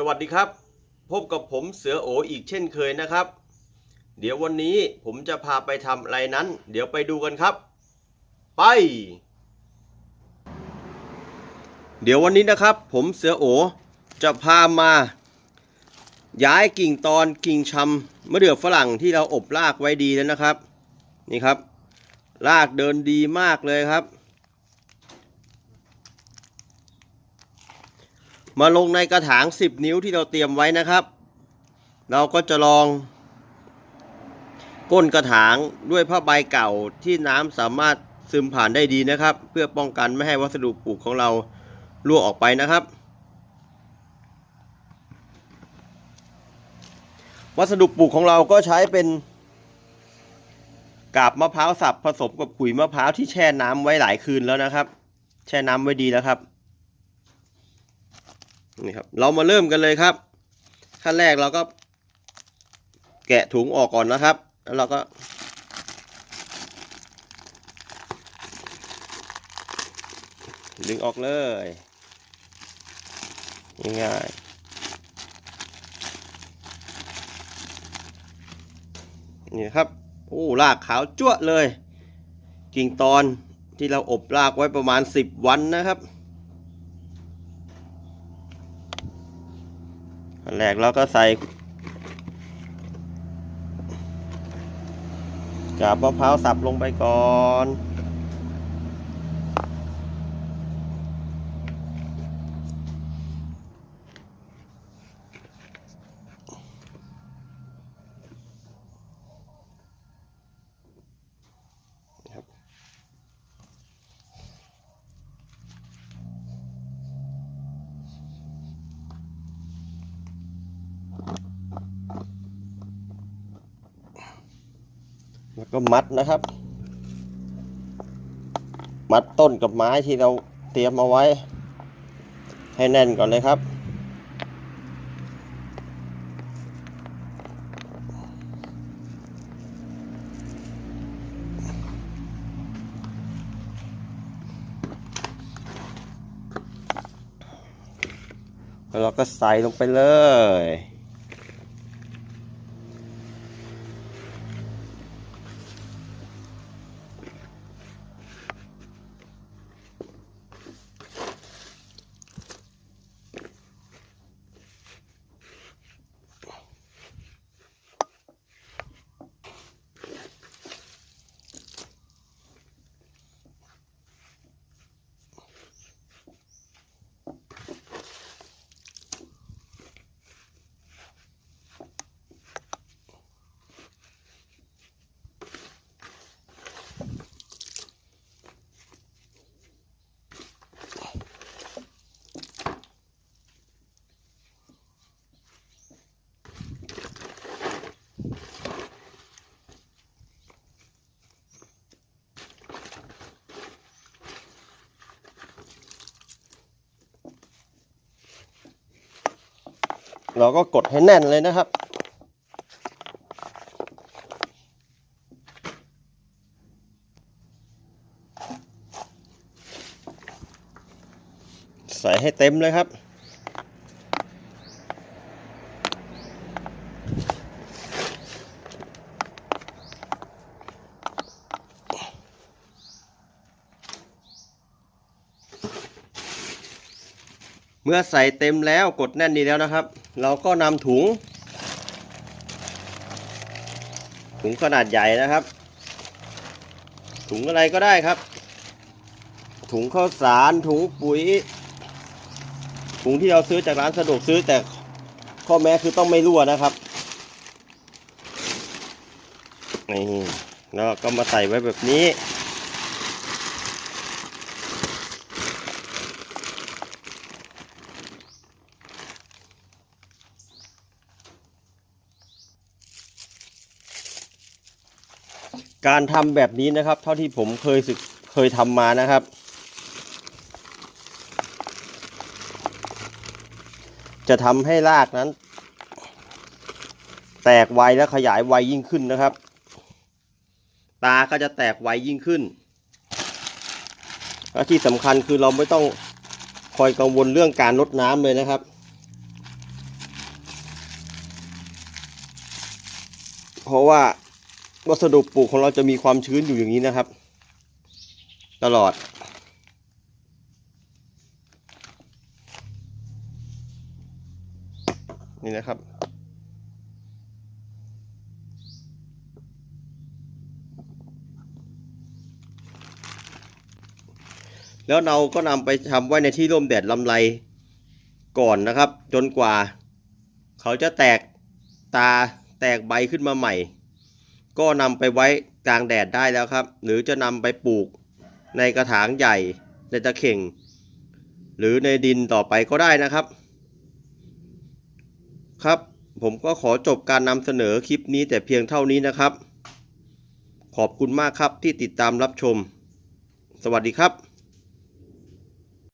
สวัสดีครับ พบกับผมเสือโออีกเช่นเคยนะครับ เดี๋ยววันนี้ผมจะพาไปทำอะไรนั้น เดี๋ยวไปดูกันครับ ไป เดี๋ยววันนี้นะครับ ผมเสือโอจะพามา ย้ายกิ่งตอนกิ่งชำมะเดื่อฝรั่งที่เราอบรากไว้ดีแล้วนะครับ นี่ครับ รากเดินดีมากเลยครับ มาลงในกระถาง 10 นิ้วที่เราเตรียมไว้นะครับ เราก็จะลอง ก้นกระถางด้วยผ้าใบเก่าที่น้ำสามารถซึมผ่านได้ดีนะครับ เพื่อป้องกันไม่ให้วัสดุปลูกของเรารั่วออกไปนะครับ วัสดุปลูกของเราก็ใช้เป็นกาบมะพร้าวสับผสมกับขุยมะพร้าวที่แช่น้ำไว้หลายคืนแล้วนะครับ แช่น้ำไว้ดีแล้วครับ นี่ครับเรามาเริ่มกันเลยครับ ขั้นแรกเราก็แกะถุงออกก่อนนะครับ แล้วเราก็ดึงออกเลยง่ายๆนี่ครับโอ้รากขาวจั่วเลย กิ่งตอนที่เราอบรากไว้ประมาณ 10 วันนะครับ อันแรกเราก็ใส่กาบมะพร้าวสับลงไปก่อน แล้วก็มัดนะครับ มัดต้นกับไม้ที่เราเตรียมเอาไว้ ให้แน่นก่อนเลยครับแล้วเราก็ใส่ลงไปเลย เราก็กดให้แน่นเลยนะครับ ใส่ให้เต็มเลยครับ เมื่อใส่เต็มแล้วกดแน่นดีแล้วนะครับ เราก็นำถุง ถุงขนาดใหญ่นะครับ ถุงอะไรก็ได้ครับ ถุงข้าวสารถุงปุ๋ย ถุงที่เราซื้อจากร้านสะดวกซื้อแต่ข้อแม้คือต้องไม่รั่วนะครับนี่แล้วก็มาใส่ไว้แบบนี้ การทำแบบนี้นะครับ เท่าที่ผมเคยศึกเคยทำมานะครับ จะทำให้รากนั้น แตกไวและขยายไวยิ่งขึ้นนะครับ ตาก็จะแตกไวยิ่งขึ้นและที่สำคัญคือเราไม่ต้องคอยกังวลเรื่องการลดน้ำเลยนะครับเพราะว่า วัสดุปลูกของเราจะมีความชื้นอยู่อย่างนี้นะครับ ตลอด นี่นะครับแล้วเราก็นำไปทำไว้ในที่ร่มแดดลำไรก่อนนะครับ จนกว่า เขาจะแตกตาแตกใบขึ้นมาใหม่ ก็นำไปไว้กลางแดดได้แล้วครับ หรือจะนำไปปลูกในกระถางใหญ่ในตะเข่ง หรือในดินต่อไปก็ได้นะครับ ครับผมก็ขอจบการนำเสนอคลิปนี้แต่เพียงเท่านี้นะครับ ขอบคุณมากครับที่ติดตามรับชม สวัสดีครับ